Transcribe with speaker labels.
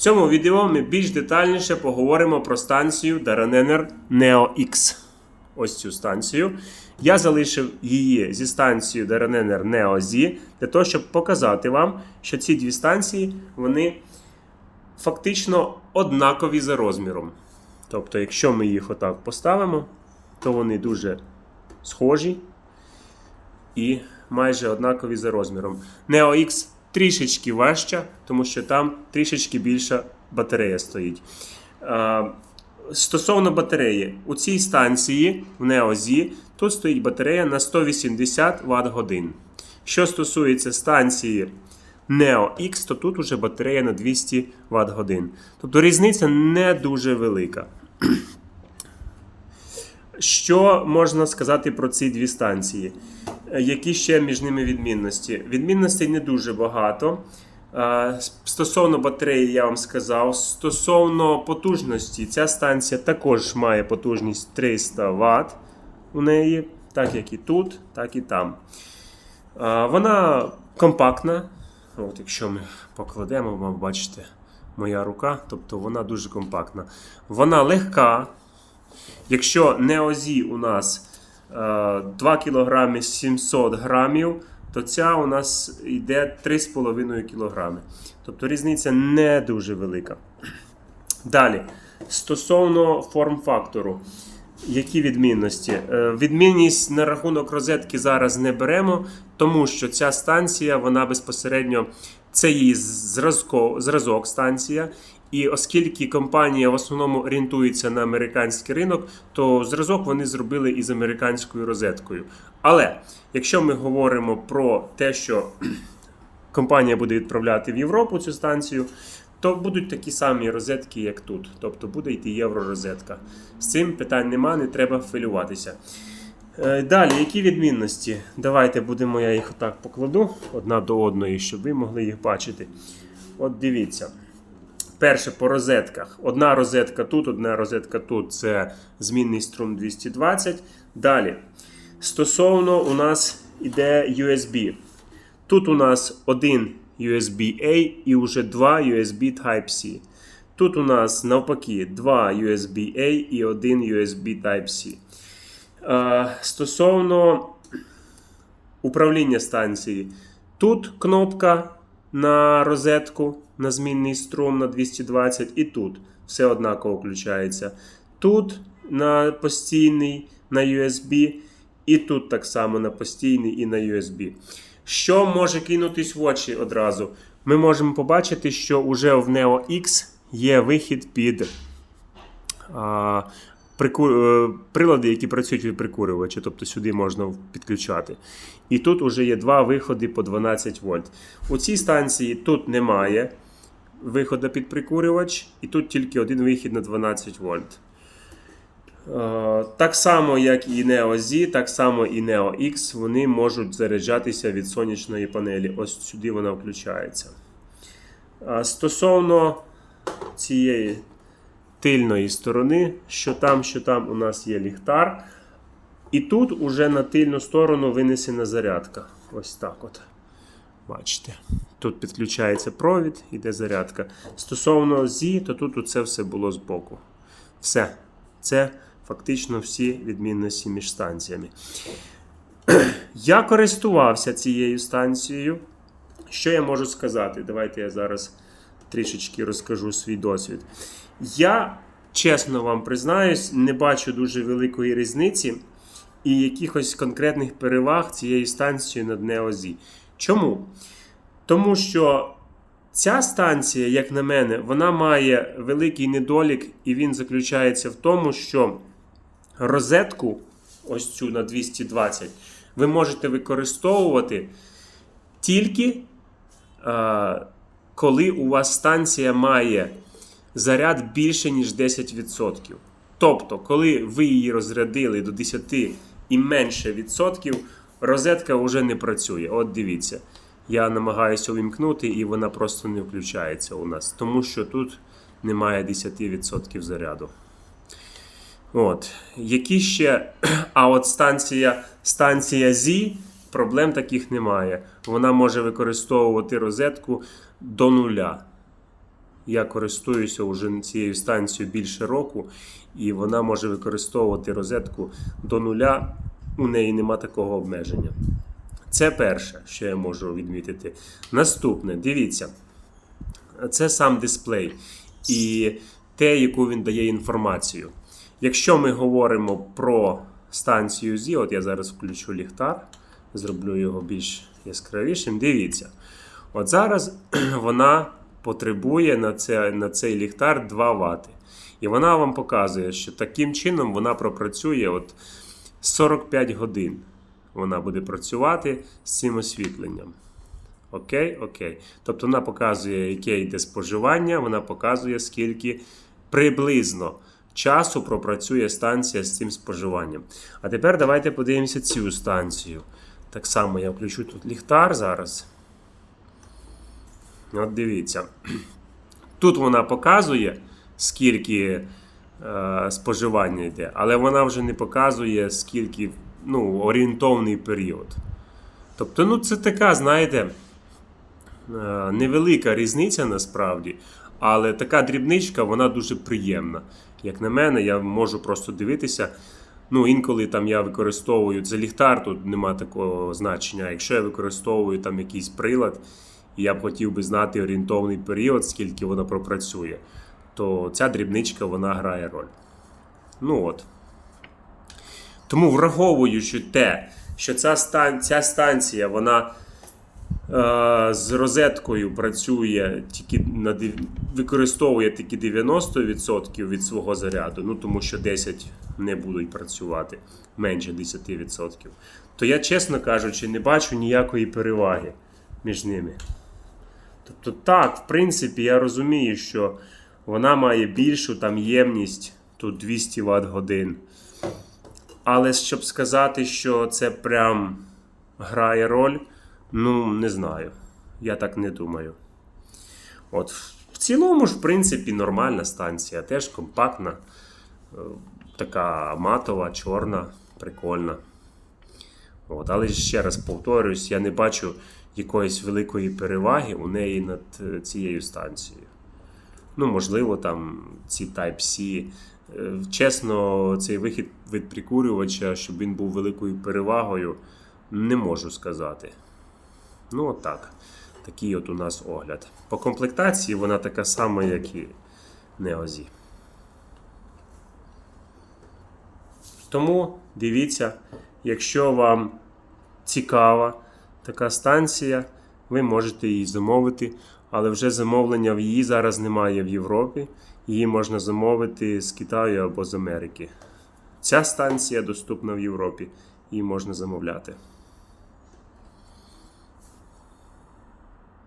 Speaker 1: цьому відео ми більш детальніше поговоримо про станцію Daranenner Neo X. Ось цю станцію. Я залишив її зі станцією Daranenner Neo Z для того, щоб показати вам, що ці дві станції вони фактично однакові за розміром. Тобто, якщо ми їх отак поставимо, то вони дуже схожі і майже однакові за розміром. Neo X трішечки важча, тому що там трішечки більша батарея стоїть. Стосовно батареї, у цій станції в Z тут стоїть батарея на 180 Вт годин. Що стосується станції Neo X, то тут уже батарея на 200 Вт годин. Тобто різниця не дуже велика. Що можна сказати про ці дві станції? Е, Які ще між ними відмінності? Відмінностей не дуже багато. Е, Стосовно батареї, я вам сказав. Стосовно потужності, ця станція також має потужність 300 Вт у неї, так як і тут, так і там. Е, Вона компактна. От Якщо ми покладемо, ви бачите, моя рука, тобто вона дуже компактна. Вона легка. Якщо неозі у нас е, 2 кг 700 грамів, то ця у нас йде 3,5 кг. Тобто різниця не дуже велика. Далі, стосовно форм-фактору, які відмінності? Е, Відмінність на рахунок розетки зараз не беремо, тому що ця станція, вона безпосередньо це її зразко, зразок станція. І оскільки компанія в основному орієнтується на американський ринок, то зразок вони зробили із американською розеткою. Але якщо ми говоримо про те, що компанія буде відправляти в Європу цю станцію, то будуть такі самі розетки, як тут. Тобто буде йти євророзетка. З цим питань нема, не треба хвилюватися. Е, Далі, які відмінності? Давайте будемо, я їх отак покладу одна до одної, щоб ви могли їх бачити. От дивіться. Перше по розетках. Одна розетка тут, одна розетка тут це змінний струм 220. Далі. Стосовно у нас іде USB. Тут у нас один USB-A і вже два USB Type-C. Тут у нас навпаки два USB-A і один USB Type-C. Е, Стосовно управління станції. Тут кнопка на розетку на змінний струм на 220, і тут все однаково включається. Тут на постійний на USB, і тут так само на постійний і на USB. Що може кинутись в очі одразу? Ми можемо побачити, що вже в Neo X є вихід під а, е, прилади, які працюють від прикурювача, тобто сюди можна підключати. І тут вже є два виходи по 12 вольт. У цій станції тут немає виходу під прикурювач, і тут тільки один вихід на 12 вольт. Е, Так само, як і Neo Z, так само і Neo X, вони можуть заряджатися від сонячної панелі. Ось сюди вона включається. Е, Стосовно цієї тильної сторони, що там, що там у нас є ліхтар. І тут уже на тильну сторону винесена зарядка. Ось так от. Бачите. Тут підключається провід, іде зарядка. Стосовно Z, то тут це все було збоку. Все. Це фактично всі відмінності між станціями. Я користувався цією станцією. Що я можу сказати? Давайте я зараз трішечки розкажу свій досвід. Я, чесно вам признаюсь, не бачу дуже великої різниці і якихось конкретних переваг цієї станції над NeoZ. Чому? Тому що ця станція, як на мене, вона має великий недолік, і він заключається в тому, що розетку, ось цю на 220, ви можете використовувати тільки е, коли у вас станція має заряд більше, ніж 10%. Тобто, коли ви її розрядили до 10 і менше відсотків, розетка вже не працює. От дивіться. Я намагаюся увімкнути, і вона просто не включається у нас, тому що тут немає 10% заряду. От. Які ще. А от станція станція Z, проблем таких немає. Вона може використовувати розетку до нуля. Я користуюся вже цією станцією більше року, і вона може використовувати розетку до нуля. У неї нема такого обмеження. Це перше, що я можу відмітити. Наступне, дивіться, це сам дисплей і те, яку він дає інформацію. Якщо ми говоримо про станцію Z, от я зараз включу ліхтар, зроблю його більш яскравішим. Дивіться, от зараз вона потребує на, це, на цей ліхтар 2 Вт. І вона вам показує, що таким чином вона пропрацює от 45 годин. Вона буде працювати з цим освітленням. Окей, окей. Тобто вона показує, яке йде споживання, вона показує, скільки приблизно часу пропрацює станція з цим споживанням. А тепер давайте подивимося цю станцію. Так само я включу тут ліхтар зараз. От дивіться. Тут вона показує, скільки споживання йде, але вона вже не показує, скільки ну, орієнтовний період. Тобто, ну, це така, знаєте, е, невелика різниця насправді, але така дрібничка, вона дуже приємна. Як на мене, я можу просто дивитися. Ну, інколи там я використовую це ліхтар, тут нема такого значення. Якщо я використовую там якийсь прилад, і я б хотів би знати орієнтовний період, скільки воно пропрацює, то ця дрібничка вона грає роль. Ну от. Тому враховуючи те, що ця, ця станція вона е, з розеткою працює тільки на використовує тільки 90% від свого заряду, ну тому що 10 не будуть працювати менше 10%, то я, чесно кажучи, не бачу ніякої переваги між ними. Тобто, так, в принципі, я розумію, що вона має більшу там ємність, тут 200 Вт годин. Але щоб сказати, що це прям грає роль, ну не знаю. Я так не думаю. От, в цілому ж, в принципі, нормальна станція, теж компактна, е, така матова, чорна, прикольна. От, але ще раз повторюсь, я не бачу якоїсь великої переваги у неї над е, цією станцією. Ну, можливо, там ці Type-C. Е, Чесно, цей вихід від прикурювача, щоб він був великою перевагою, не можу сказати. Ну, от так. Такий от у нас огляд. По комплектації вона така сама, як і Неозі. Тому дивіться, якщо вам цікава така станція, ви можете її замовити, але вже замовлення в її зараз немає в Європі. Її можна замовити з Китаю або з Америки. Ця станція доступна в Європі, її можна замовляти.